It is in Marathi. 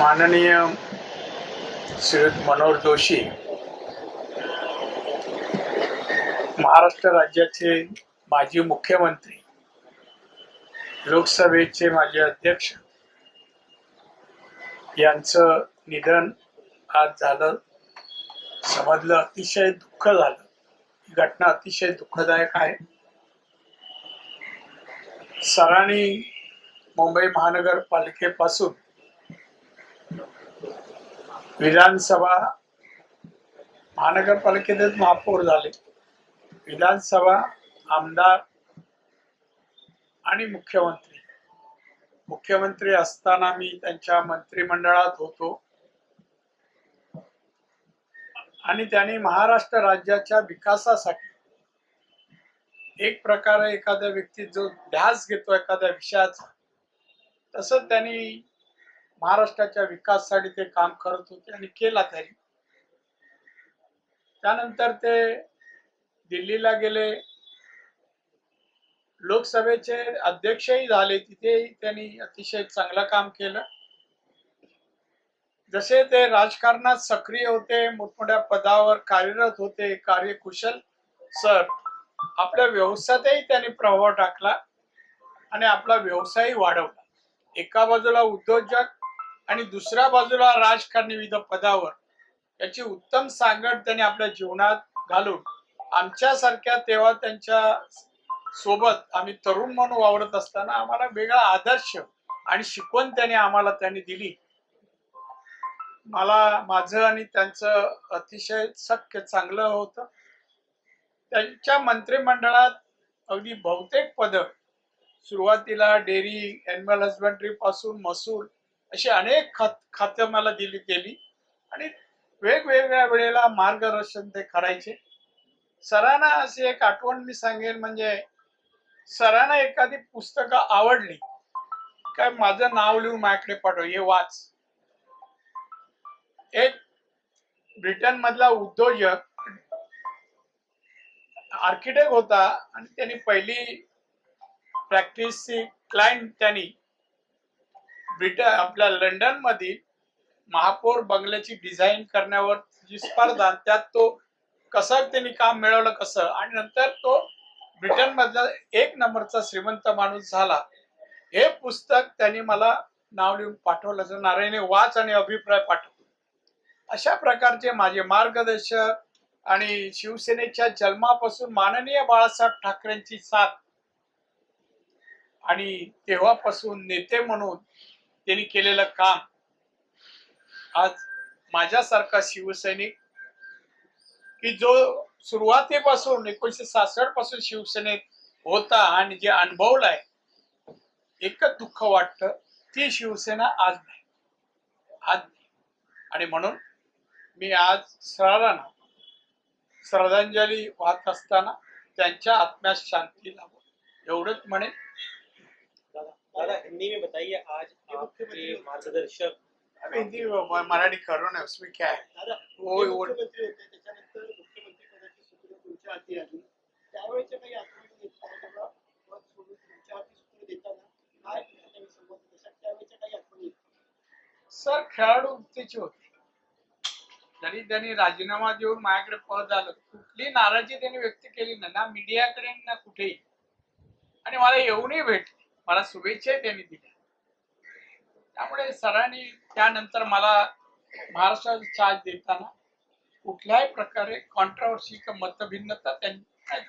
माननीय श्रीयुत मनोहर जोशी महाराष्ट्र राज्याचे माजी मुख्यमंत्री लोकसभेचे माजी अध्यक्ष यांचं निधन आज झालं. समजलं अतिशय दुःख झालं. ही घटना अतिशय दुःखदायक आहे. सरांनी मुंबई महानगरपालिकेपासून विधानसभा महानगरपालिकेतच महापौर झाले. विधानसभा आमदार आणि मुख्यमंत्री. मुख्यमंत्री असताना मी त्यांच्या मंत्रिमंडळात होतो. आणि त्यांनी महाराष्ट्र राज्याच्या विकासासाठी एक प्रकारे एखाद्या व्यक्ती जो ध्यास घेतो एखाद्या विषयाचा तसंच त्यांनी महाराष्ट्राच्या विकासासाठी ते काम करत होते आणि केला तरी त्यानंतर ते दिल्लीला गेले. लोकसभेचे अध्यक्षही झाले. तिथेही त्यांनी अतिशय चांगलं काम केलं. जसे ते राजकारणात सक्रिय होते मोठमोठ्या पदावर कार्यरत होते कार्यकुशल. सर आपल्या व्यवसायातही त्यांनी प्रभाव टाकला आणि आपला व्यवसायही वाढवला. एका बाजूला उद्योजक आणि दुसऱ्या बाजूला राजकारणी विविध पदावर. याची उत्तम सांगड त्यांनी आपल्या जीवनात घालून आमच्यासारख्या तेव्हा त्यांच्यासोबत आम्ही तरुण म्हणून वावरत असताना आम्हाला वेगळा आदर्श आणि शिकवण त्यांनी आम्हाला त्यांनी दिली. मला माझं आणि त्यांचं अतिशय सख्य चांगलं होतं. त्यांच्या मंत्रिमंडळात अगदी बहुतेक पद सुरुवातीला डेअरी अॅनिमल हजबंडरी पासून महसूल अशी अनेक खात खातं मला दिली गेली. आणि वेगवेगळ्या वेळेला मार्गदर्शन ते करायचे. सरांना अशी एक आठवण मी सांगेन म्हणजे सरांना एखादी पुस्तकं आवडली. काय माझं नाव लिहून माझ्याकडे पाठव हे वाच. एक ब्रिटन मधला उद्योजक आर्किटेक्ट होता. आणि त्यांनी पहिली प्रॅक्टिसची क्लायंट त्यांनी ब्रिटन आपल्या लंडन मधील महापौर बंगल्याची डिझाईन करण्यावर जी स्पर्धा त्यात तो कसं त्यांनी काम मिळवलं कसं? आणि नंतर तो ब्रिटन मधला एक नंबरचा श्रीमंत माणूस झाला. हे पुस्तक त्यांनी मला नाव लिहून पाठवलं तर नारायणे वाच आणि अभिप्राय पाठव अशा प्रकारचे माझे मार्गदर्शक आणि शिवसेनेच्या जन्मापासून माननीय बाळासाहेब ठाकरेंची साथ आणि तेव्हापासून नेते म्हणून त्यांनी केलेलं काम. आज माझ्यासारखा शिवसैनिक की जो सुरुवातीपासून एकोणीशे सासष्टपासून शिवसेनेत होता आणि जे अनुभवलाय एकच दुःख वाटतं ती शिवसेना आज नाही. आज नाही. आणि म्हणून मी आज सरांना श्रद्धांजली वाहत असताना त्यांच्या आत्म्यास शांती लाभो एवढंच म्हणे दादा हिंदी में बताइए आज आपके मार्गदर्शक अब हिंदी म- मराठी करो ना उसमें क्या है दादा होय, ते होय. मुख्यमंत्री होते त्याच्यानंतर मुख्यमंत्री पदाची सूत्र तुमच्या हाती आली त्यावेळेच्या काही आठवणी आहेत का? तेव्हा पद सोडून तुमच्या हाती सूत्र देताना काय त्यांनी संवाद तशा त्यावेळेच्या काही आठवणी आहेत का? सर खेळाडू वृत्तीचे होते जरी त्यांनी राजीनामा देऊन माझ्याकडे पद आलं कुठली नाराजी त्यांनी व्यक्त केली नाही ना मीडियाकडे ना कुठेही आणि मला येऊनही भेटले मला शुभेच्छा त्यांनी दिल्या. त्यामुळे सरांनी त्यानंतर मला महाराष्ट्राचा चार्ज देताना कुठल्याही प्रकारे कॉन्ट्रावर्सी किंवा मतभिन्नता त्यांनी नाही